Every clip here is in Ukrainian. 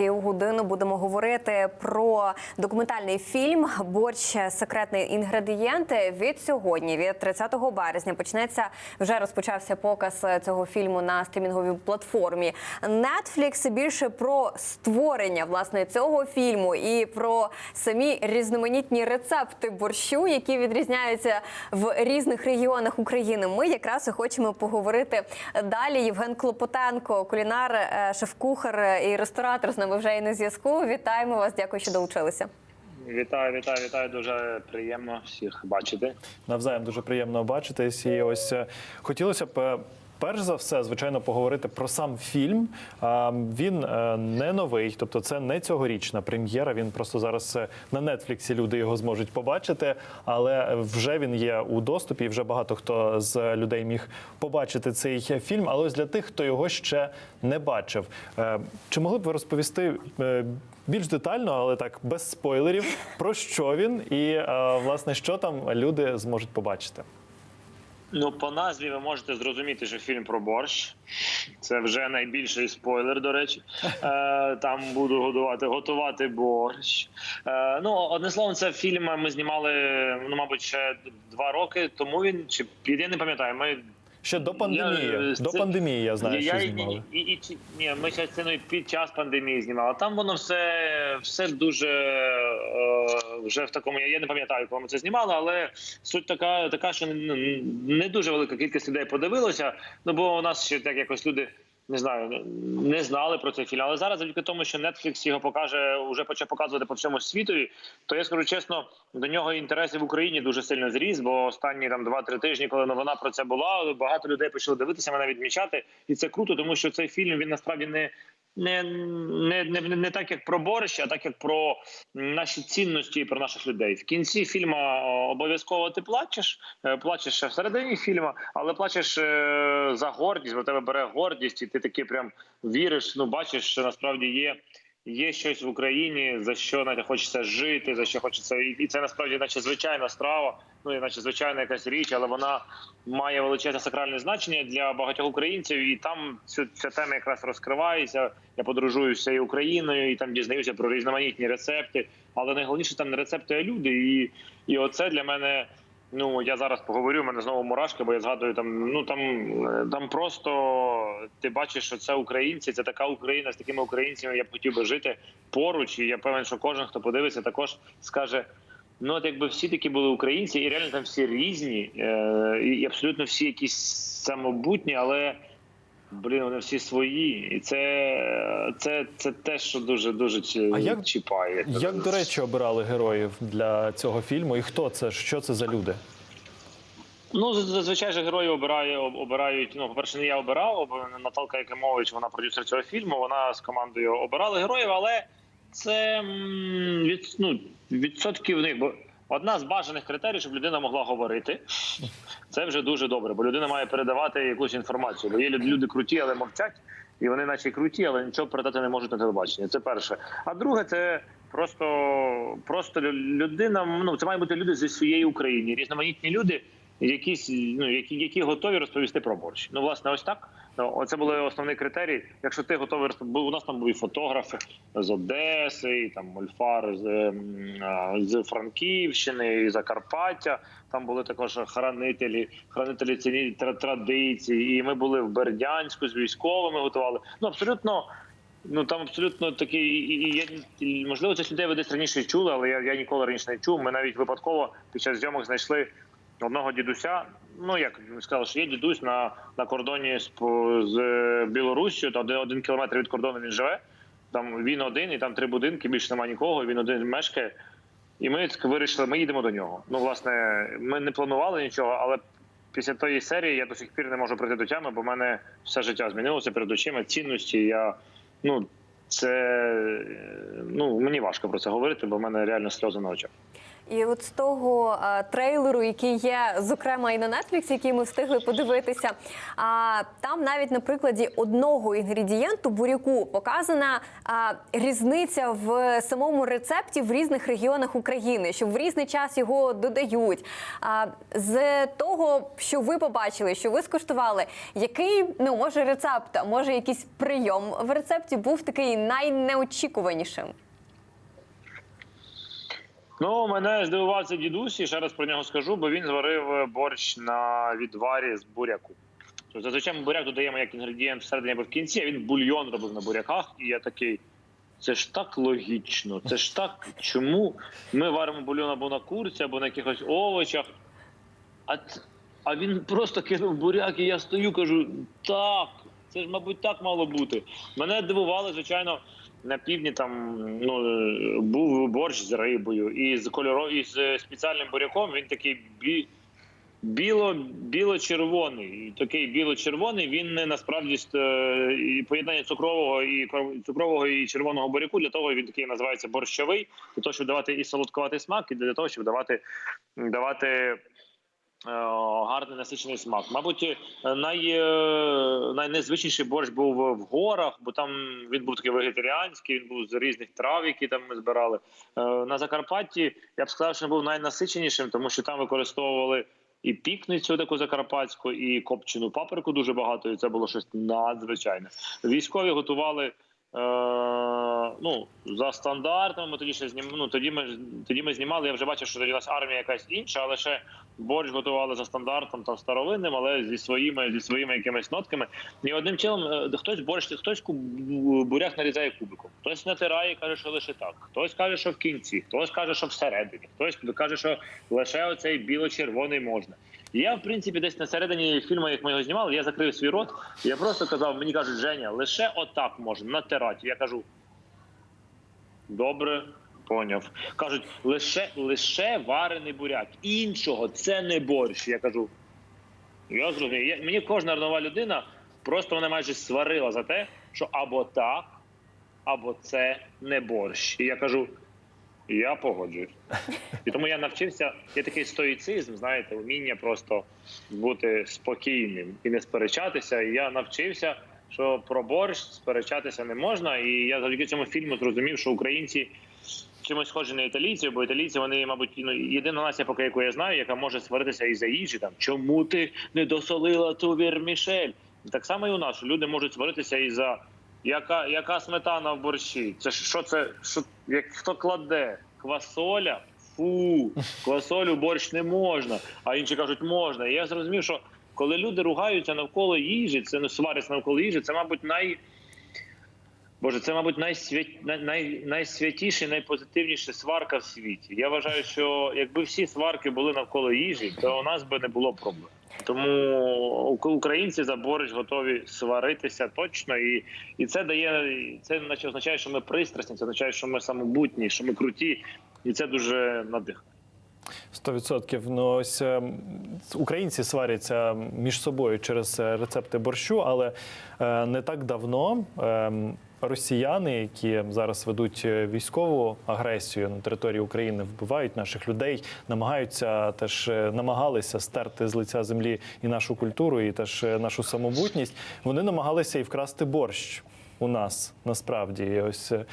цією годину будемо говорити про документальний фільм Борщ секретний інгредієнт. Від сьогодні, від 30 березня, почнеться вже розпочався показ цього фільму на стрімінговій платформі. Netflix більше про створення власне цього фільму і про самі різноманітні рецепти борщу, які відрізняються в різних регіонах України. Ми якраз і хочемо поговорити далі. Євген Клопотенко, кулінар, е, шеф-кухар і ресторатор з нами вже і на зв'язку. Вітаємо вас. Дякую, що долучилися. Вітаю, вітаю, вітаю. Дуже приємно всіх бачити. Навзаєм дуже приємно бачитись. І ось е, хотілося б. Перш за все, звичайно, поговорити про сам фільм. Він е, не новий, тобто це не цьогорічна прем'єра. Він просто зараз на Нетфліксі люди його зможуть побачити, але вже він є у доступі. Вже багато хто з людей міг побачити цей фільм. Але ось для тих, хто його ще не бачив, е, чи могли б ви розповісти е, більш детально, але так без спойлерів, про що він і власне що там люди зможуть побачити? Ну, по назві ви можете зрозуміти, що фільм про борщ. Це вже найбільший спойлер, до речі. Е, там буду годувати, готувати борщ. Е, ну, одне словом, це фільм ми знімали, ну, мабуть, ще два роки тому він чи я не пам'ятаю. Ми Ще до пандемії. Я, е, до це- пандемії я знаю, що знімали. І, і, і, ні, ми частиною під час пандемії знімали. Там воно все, все дуже е, вже в такому. Я, я не пам'ятаю, коли ми це знімали, але суть така, така, що не, не дуже велика кількість людей подивилося. Ну бо у нас ще так якось люди. Не знаю, не знали про цей фільм. Але зараз, завдяки тому, що Netflix його покаже, вже почав показувати по всьому світові, то я скажу чесно, до нього інтереси в Україні дуже сильно зріс. Бо останні там 2-3 тижні, коли новина про це була, багато людей почали дивитися, мене відмічати, і це круто, тому що цей фільм він насправді не. Не, не, не, не так, як про борщ, а так як про наші цінності і про наших людей. В кінці фільму обов'язково ти плачеш, е, плачеш ще всередині фільму, але плачеш е, за гордість, бо тебе бере гордість, і ти таки прям віриш. Ну бачиш, що насправді є. Є щось в Україні, за що наче хочеться жити, за що хочеться, і і це насправді, наче звичайна страва, ну і наче звичайна якась річ, але вона має величезне сакральне значення для багатьох українців. І там цю ця тема якраз розкривається. Я подорожую всією Україною і там дізнаюся про різноманітні рецепти. Але найголовніше там не рецепти, а люди. І, і оце для мене. Ну я зараз поговорю. у мене знову мурашки, бо я згадую там. Ну там е, там просто ти бачиш, що це українці. Це така Україна з такими українцями. Я б хотів би жити поруч. І я певен, що кожен, хто подивиться, також скаже. Ну, от якби всі такі були українці, і реально там всі різні, е, і абсолютно всі якісь самобутні, але блін, вони всі свої. І це, це, це те, що дуже дуже А як- чіпає. Як до речі, обирали героїв для цього фільму, і хто це? Що це за люди? Ну, зазвичай же герої обирає, обирають. Ну, по-перше, не я обирав, об- Наталка Якимович, вона продюсер цього фільму. Вона з командою обирали героїв, але це від, ну, відсотків них. Бо одна з бажаних критерій, щоб людина могла говорити. Це вже дуже добре, бо людина має передавати якусь інформацію. Бо є люд- люди круті, але мовчать, і вони, наче круті, але нічого передати не можуть на телебаченні. Це перше. А друге, це просто, просто лю- людина. Ну це має бути люди зі своєї України, різноманітні люди, якісь ну які, які готові розповісти про борщ. Ну, власне, ось так. Ну, Оце були основний критерій. Якщо ти готовий у нас там були фотографи з Одеси, і там Мольфар з, ем, з Франківщини, і Закарпаття. Там були також хранителі, хранителі ціні тра- традицій. І ми були в Бердянську з військовими готували. Ну абсолютно. Ну там абсолютно такий, і, і, можливо, цих людей ви десь раніше чули, але я, я ніколи раніше не чув. Ми навіть випадково під час зйомок знайшли одного дідуся. Ну як сказали, що є дідусь на, на кордоні з, з Білоруссю, та один, один кілометр від кордону він живе. Там він один, і там три будинки, більше немає нікого. Він один мешкає. І ми вирішили, ми їдемо до нього. Ну, власне, ми не планували нічого, але після тої серії я до сих пір не можу прийти до тями, бо в мене все життя змінилося перед очима. Цінності. Я ну це е, ну мені важко про це говорити, бо в мене реально сльози на очах. І от з того е, трейлеру, який є, зокрема, і на Netflix, який ми встигли подивитися, а там навіть на прикладі одного інгредієнту буряку показана а, різниця в самому рецепті в різних регіонах України, що в різний час його додають. А, з того, що ви побачили, що ви скуштували, який ну може рецепт, а може якийсь прийом в рецепті був такий найнеочікуванішим. Ну, мене здивував цей дідусь, і ще раз про нього скажу, бо він зварив борщ на відварі з буряку. Тобто, зазвичай ми буряк додаємо як інгредієнт всередині або в кінці, а він бульйон робив на буряках, і я такий. Це ж так логічно, це ж так. Чому ми варимо бульйон або на курці, або на якихось овочах, а, а він просто кинув буряк, і я стою, кажу: так, це ж, мабуть, так мало бути. Мене дивувало, звичайно, на півдні там ну, був борщ з рибою, і з кольоро... і з спеціальним буряком він такий бі... біло, біло-червоний. Такий біло-червоний. Він не насправді е, поєднання цукрового і цукрового і червоного буряку. Для того він такий називається борщовий, для того, щоб давати і солодкуватий смак, і для того, щоб давати, давати гарний насичений смак. Мабуть, е, най, е, найнезвичніший борщ був в горах, бо там він був такий вегетаріанський, він був з різних трав, які там ми збирали. Е, На Закарпатті я б сказав, що він був найнасиченішим, тому що там використовували. І пікницю таку закарпатську, і копчену паприку дуже багато, і це було щось надзвичайне. Військові готували е, ну, за стандартами. Ми тоді ще знім... ну, тоді ми тоді ми знімали. Я вже бачив, що тоді у нас армія якась інша, але ще борщ готували за стандартом там старовинним, але зі своїми зі своїми якимись нотками. І одним чином е, хтось борщ, хтось буряк нарізає кубиком, хтось натирає, каже, що лише так. Хтось каже, що в кінці, хтось каже, що всередині, хтось каже, що лише оцей біло-червоний можна. Я, в принципі, десь на середині фільму, як ми його знімали, я закрив свій рот. Я просто казав, мені кажуть, Женя, лише отак можна натирати. Я кажу, добре, поняв. Кажуть, лише, лише варений буряк. Іншого це не борщ. Я кажу, я зрозумів. Я, мені кожна нова людина просто вона майже сварила за те, що або так, або це не борщ. І я кажу, я погоджуюсь. І тому я навчився, є такий стоїцизм, знаєте, вміння просто бути спокійним і не сперечатися. І я навчився, що про борщ сперечатися не можна. І я завдяки цьому фільму зрозумів, що українці чимось схожі на італійців, бо італійці вони, мабуть, ну єдина нація, поки яку я знаю, яка може сваритися і за їжі. Там чому ти не досолила ту вірмішель? Так само і у нас люди можуть сваритися і за яка, яка сметана в борщі. Це що це? Що як хто кладе? Квасоля? Фу, квасолю борщ не можна. А інші кажуть, можна. І я зрозумів, що коли люди ругаються навколо їжі, це не сваряться навколо їжі, це, мабуть, най. Боже, це, мабуть, найсвят... най... най... найсвятіша, і найпозитивніша сварка в світі. Я вважаю, що якби всі сварки були навколо їжі, то у нас би не було проблем. Тому українці за борщ готові сваритися точно, і, і це дає це наче означає, що ми пристрасні, це означає, що ми самобутні, що ми круті, і це дуже надихає. Сто відсотків. Ну ось е, українці сваряться між собою через е, рецепти борщу, але е, не так давно. Росіяни, які зараз ведуть військову агресію на території України, вбивають наших людей, намагаються теж намагалися стерти з лиця землі і нашу культуру, і теж нашу самобутність. Вони намагалися і вкрасти борщ у нас насправді. Ось е,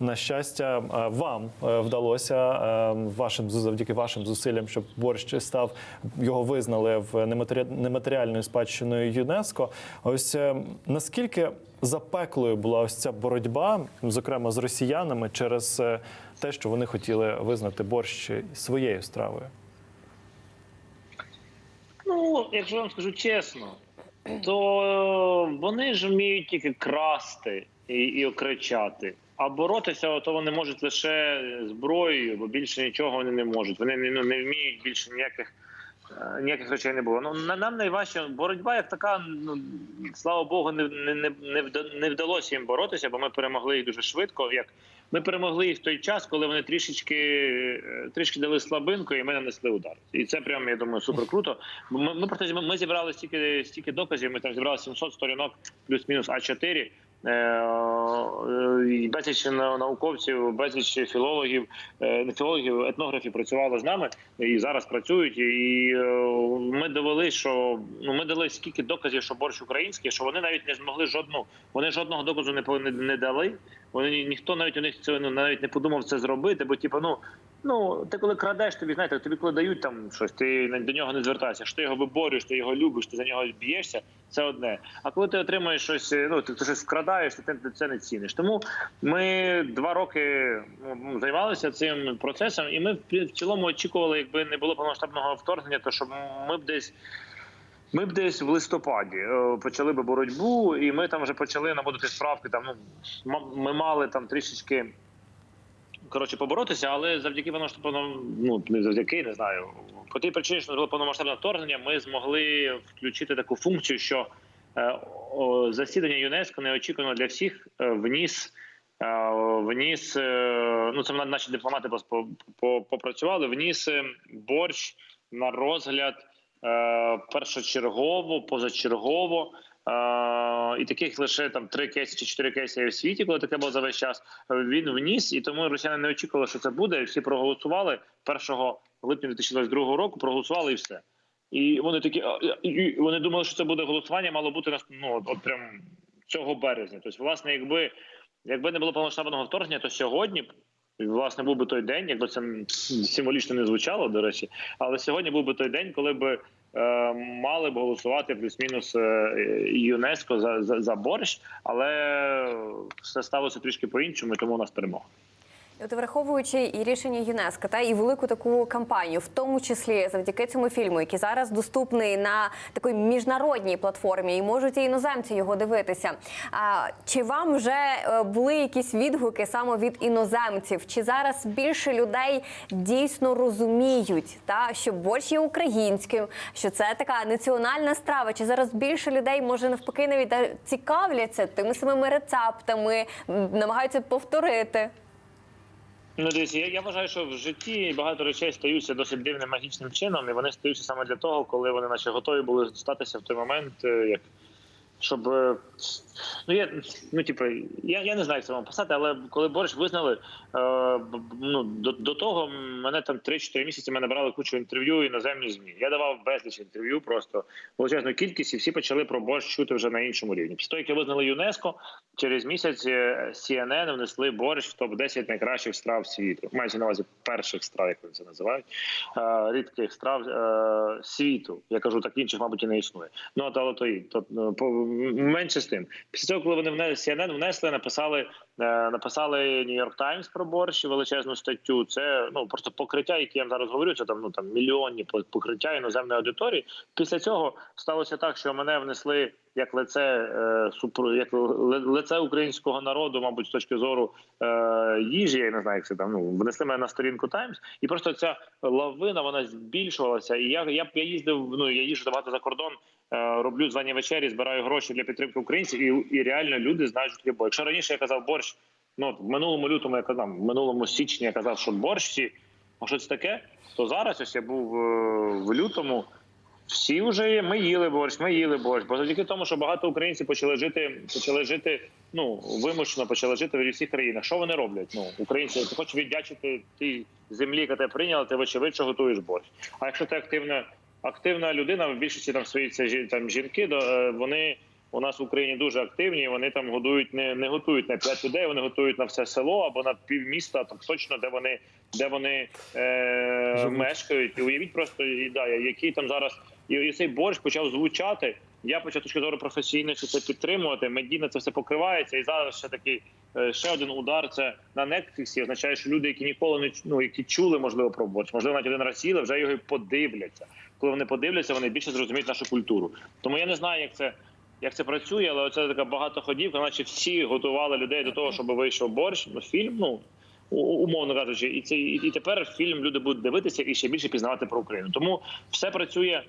на щастя, е, вам е, вдалося вашим завдяки вашим зусиллям, щоб борщ став його визнали в нематері- нематеріальною спадщиною ЮНЕСКо. Ось наскільки запеклою була ось ця боротьба, зокрема з росіянами, через те, що вони хотіли визнати борщ своєю стравою. Ну, якщо вам скажу чесно, то вони ж вміють тільки красти і, і окричати. А боротися, то вони можуть лише зброєю, бо більше нічого вони не можуть. Вони не, ну, не вміють більше ніяких. Е, Ніяких речей не було. Ну нам найважче боротьба, як така. Ну слава Богу, не, не, не, не вдалося їм боротися, бо ми перемогли їх дуже швидко. Як ми перемогли їх в той час, коли вони трішечки е, трішки дали слабинку, і ми нанесли удар. І це прям я думаю супер круто. Ми, ми просто ми, зібрали стільки стільки доказів. Ми там зібрали 700 сторінок плюс-мінус А4. е, і безліч на- науковців, безліч філологів, е, не філологів, етнографів працювали з нами і зараз працюють. І е, ми довели, що ну ми дали скільки доказів, що борщ український, що вони навіть не змогли жодну. Вони жодного доказу не не, дали. Вони ніхто навіть у них цього ну, навіть не подумав це зробити, бо типу, ну. Ну, ти коли крадеш, тобі знаєте, тобі коли дають там щось, ти до нього не звертаєшся. Що ти його виборюєш, ти його любиш, ти за нього б'єшся, це одне. А коли ти отримуєш щось, е, ну ти, ти щось вкрадаєш, ти це не ціниш. Тому ми два роки ну, займалися цим процесом, і ми в цілому очікували, якби не було повномасштабного вторгнення, то щоб ми б десь. Ми б десь в листопаді е, почали би боротьбу, і ми там вже почали наводити справки. Там ну ми мали там трішечки коротше поборотися, але завдяки повномасштабному, ну не завдяки, не знаю. По тій причині, що було повномасштабне вторгнення, ми змогли включити таку функцію, що засідання ЮНЕСКО неочікувано для всіх е, вніс. е, Вніс, е, ну це наші дипломати попрацювали. Вніс е, борщ на розгляд е, першочергово, позачергово. Е, і таких лише там три кейси чи чотири кейси в світі, коли таке було за весь час. Е, Він вніс, і тому росіяни не очікували, що це буде. Всі проголосували 1 липня 2022 року. Проголосували і все. І вони такі і- вони думали, що це буде голосування, мало бути ну, от, прям цього березня. Тобто, власне, якби якби не було повномасштабного вторгнення, то сьогодні. Власне, був би той день, якби це символічно не звучало, до речі, але сьогодні був би той день, коли б е, мали б голосувати плюс-мінус е, ЮНЕСКО за, за, за борщ, але все сталося трішки по-іншому, і тому у нас перемога. От враховуючи і рішення ЮНЕСКО та і велику таку кампанію, в тому числі завдяки цьому фільму, який зараз доступний на такій міжнародній платформі, і можуть і іноземці його дивитися. А чи вам вже е, були якісь відгуки саме від іноземців? Чи зараз більше людей дійсно розуміють, та що борщ є українським, що це така національна страва? Чи зараз більше людей може навпаки навіть цікавляться тими самими рецептами, намагаються повторити? Ну, дивіться, я, я вважаю, що в житті багато речей стаються досить дивним магічним чином, і вони стаються саме для того, коли вони наче готові були статися в той момент, е, як щоб е, ну я ну типу, я, я не знаю, як це вам писати, але коли борщ визнали, е, ну до, до того мене там 3-4 місяці мене брали кучу інтерв'ю іноземні змі. Я давав безліч інтерв'ю, просто величезну кількість, і всі почали про борщ чути вже на іншому рівні. Після того, як його визнали ЮНЕСКо, через місяць е, CNN внесли борщ в топ 10 найкращих страв світу. Мається на увазі перших страв, як вони це називають, е, рідких страв е, світу. Я кажу, так інших, мабуть, і не існує. Ну але то і то менше з тим. Після цього, коли вони внесли CNN внесли, написали е, написали New York Times про борщ величезну статтю. Це ну просто покриття, яке я зараз говорю. Це там ну там мільйонні покриття іноземної аудиторії. Після цього сталося так, що мене внесли як лице е, як ли- лице українського народу, мабуть, з точки зору е, їжі. Я не знаю, як це там. Ну внесли мене на сторінку Times, і просто ця лавина вона збільшувалася. І я я, я їздив. Ну я їжджу багато за кордон. е, Роблю звані вечері, збираю гроші для підтримки українців, і, і реально люди знають, що таке борщ. Якщо раніше я казав борщ, ну в минулому лютому я казав, в минулому січні я казав, що борщ а що це таке? То зараз ось я був в лютому. Всі вже є. Ми їли борщ, ми їли борщ. Бо завдяки тому, що багато українців почали жити, почали жити ну вимушено почали жити в всіх країнах. Що вони роблять? Ну українці, ти хочеш віддячити тій землі, яка тебе прийняла, ти вочевидь, що готуєш борщ. А якщо ти активна, активна людина, в більшості там свої це там жінки, то е, вони. У нас в Україні дуже активні. Вони там годують не, не готують на 5 людей, вони готують на все село або на півміста, там точно де вони де вони е, Живуть. мешкають. І уявіть просто і, да, який там зараз і, і цей борщ почав звучати. Я почав точки зору професійно це підтримувати. Медійно це все покривається, і зараз ще такий е, ще один удар. Це на Netflix, означає, що люди, які ніколи не ну, які чули, можливо, про борщ, можливо, навіть один раз їли, вже його подивляться. Коли вони подивляться, вони більше зрозуміють нашу культуру. Тому я не знаю, як це. Як це працює, але це така багатоходівка, наче всі готували людей до того, щоб вийшов борщ, ну, фільм, ну умовно кажучи, і це і тепер фільм люди будуть дивитися і ще більше пізнавати про Україну. Тому все працює.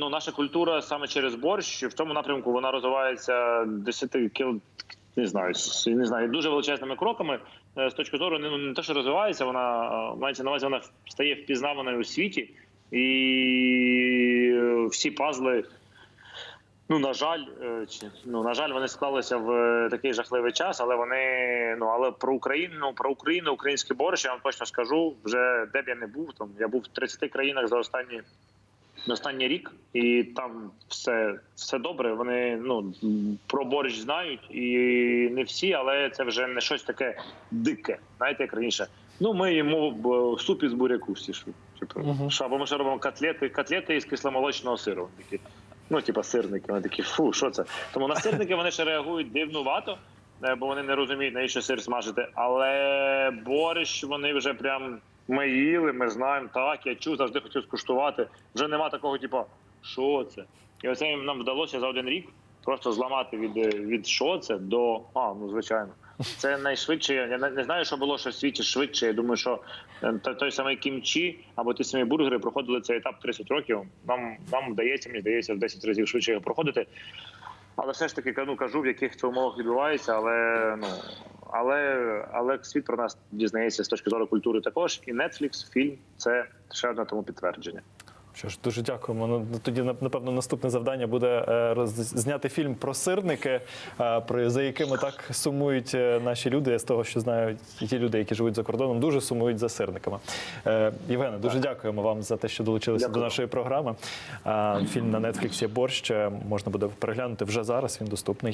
Ну, наша культура саме через борщ в цьому напрямку вона розвивається 10 кіл. Не знаю, не знаю, дуже величезними кроками. Е, З точки зору не, не те, що розвивається, вона е, мається на увазі, вона стає впізнаваною у світі, і всі пазли Ну на жаль, е, чи ну на жаль, вони склалися в такий жахливий час, але вони ну але про Україну, ну, про Україну, український борщ, я вам точно скажу. Вже де б я не був, там я був в 30 країнах за останні останній рік, і там все, все добре. Вони ну про борщ знають, і не всі, але це вже не щось таке дике. Знаєте, як раніше. Ну, ми їмо б, суп із буряку всі ж. Типу, Мгм. що, або ми ще робимо котлети, котлети із кисломолочного сиру. Такі. Ну, типа сирники, вони такі, фу, що це? Тому на сирники вони ще реагують дивнувато, е, бо вони не розуміють, навіщо сир смажити. Але борщ вони вже прям ми їли, ми знаємо, так, я чув, завжди хотів скуштувати. Вже нема такого, типу, що це? І оце нам вдалося за один рік просто зламати від, е, від що це до а, ну звичайно. Це найшвидше. Я не, знаю, що було що в світі швидше. Я думаю, що е, той самий кімчі або ті самі бургери проходили цей етап 30 років. Нам нам вдається, мені здається, в 10 разів швидше його проходити. Але все ж таки ну, кажу, в яких це умовах відбувається, але ну але, але світ про нас дізнається з точки зору культури також. І Netflix, фільм це ще одне тому підтвердження. Що ж, дуже дякуємо. Ну тоді напевно наступне завдання буде е, роз... зняти фільм про сирники, е, про за якими так сумують е, наші люди. Я з того, що знають ті люди, які живуть за кордоном, дуже сумують за сирниками. Євгене, дуже дякуємо вам за те, що долучилися Дякую. до нашої програми. Фільм на Нетфліксі Борщ можна буде переглянути вже зараз. Він доступний.